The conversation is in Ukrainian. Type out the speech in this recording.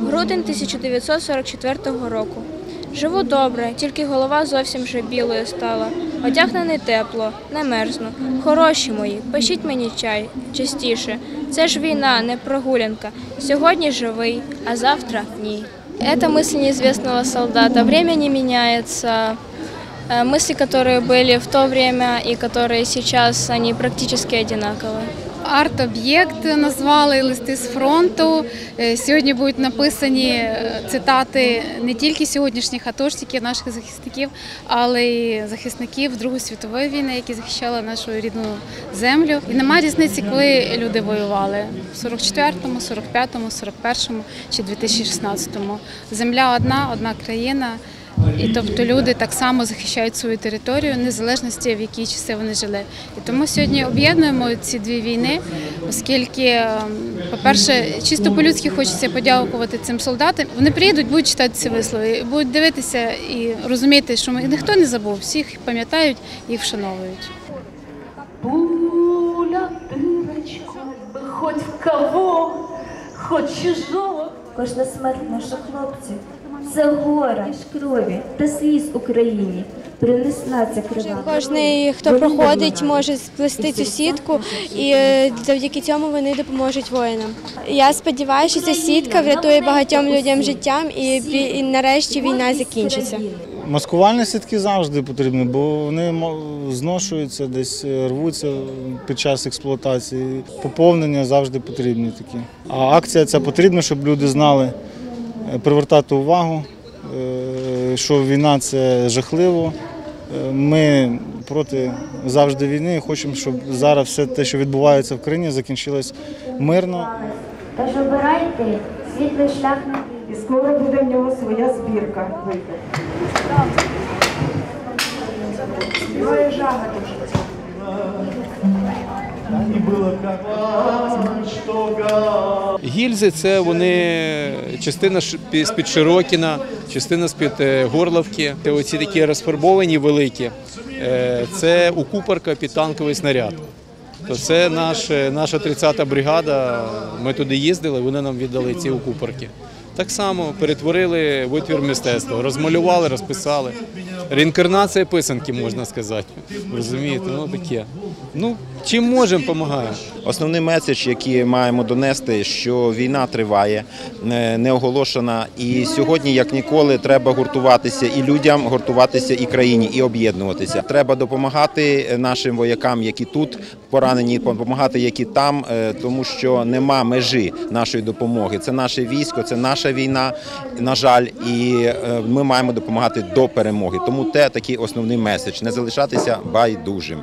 Грудень 1944 року. Живу добре, тільки голова зовсім вже білою стала. Одягнений тепло, не мерзну. Хороші мої, пишіть мені чай частіше. Це ж війна, не прогулянка. Сьогодні живий, а завтра ні. Это мысли неизвестного солдата. Время не меняется. Э, Мысли, которые были в то время и которые сейчас, они практически одинаковые. Арт-об'єкт назвали листи з фронту. Е, Сьогодні будуть написані е, цитати не тільки сьогоднішніх атошників, наших захисників, але й захисників Другої світової війни, які захищали нашу рідну землю. І немає різниці, коли люди воювали в 44-му, 45-му, 41-му чи 2016-му. Земля одна, одна країна. І тобто люди так само захищають свою територію, незалежності в якій часи вони жили. І тому сьогодні об'єднуємо ці дві війни, оскільки, ем, по-перше, чисто по-людськи хочеться подякувати цим солдатам. Вони приїдуть, будуть читати ці вислови, будуть дивитися і розуміти, що ми ніхто не забув, всіх пам'ятають, їх вшановують. Пуля, дырочку, в кого, хоть чужого. Кожна смерть наших хлопців це горе, крові та сліз Україні принесла ця крива. Кожний, хто проходить, може сплести цю сітку, і е, завдяки цьому вони допоможуть воїнам. Я сподіваюся, що ця сітка врятує багатьом людям життям, і, і нарешті війна закінчиться. Маскувальні сітки завжди потрібні, бо вони зношуються, десь е, рвуться під час експлуатації. Поповнення завжди потрібні такі. А акція ця потрібна, щоб люди знали, привертати увагу, е, що війна це жахливо. Е, Ми проти завжди війни і хочемо, щоб зараз все те, що відбувається в країні, закінчилось мирно. Тож обирайте світлий шлях на І скоро буде в нього своя збірка. Співає жага дуже. Гільзи це вони частина з-під Широкіна, частина з-під е, Горловки. Оці такі розфарбовані великі. е, Це укупорка під танковий снаряд. То це наш, е, наша 30-та бригада. Ми туди їздили, вони нам віддали ці укупорки. Так само перетворили витвір мистецтва, розмалювали, розписали. Реінкарнація писанки, можна сказати. Розумієте, ну таке. Ну, чим можемо, допомагаємо. Основний меседж, який маємо донести, що війна триває, не не оголошена, і сьогодні, як ніколи, треба гуртуватися і людям, гуртуватися і країні, і об'єднуватися. Треба допомагати нашим воякам, які тут поранені, допомагати, які там, е, тому що нема межі нашої допомоги. Це наше військо, це наша війна, на жаль, і е, ми маємо допомагати до перемоги. Тому те такий основний меседж не залишатися байдужим.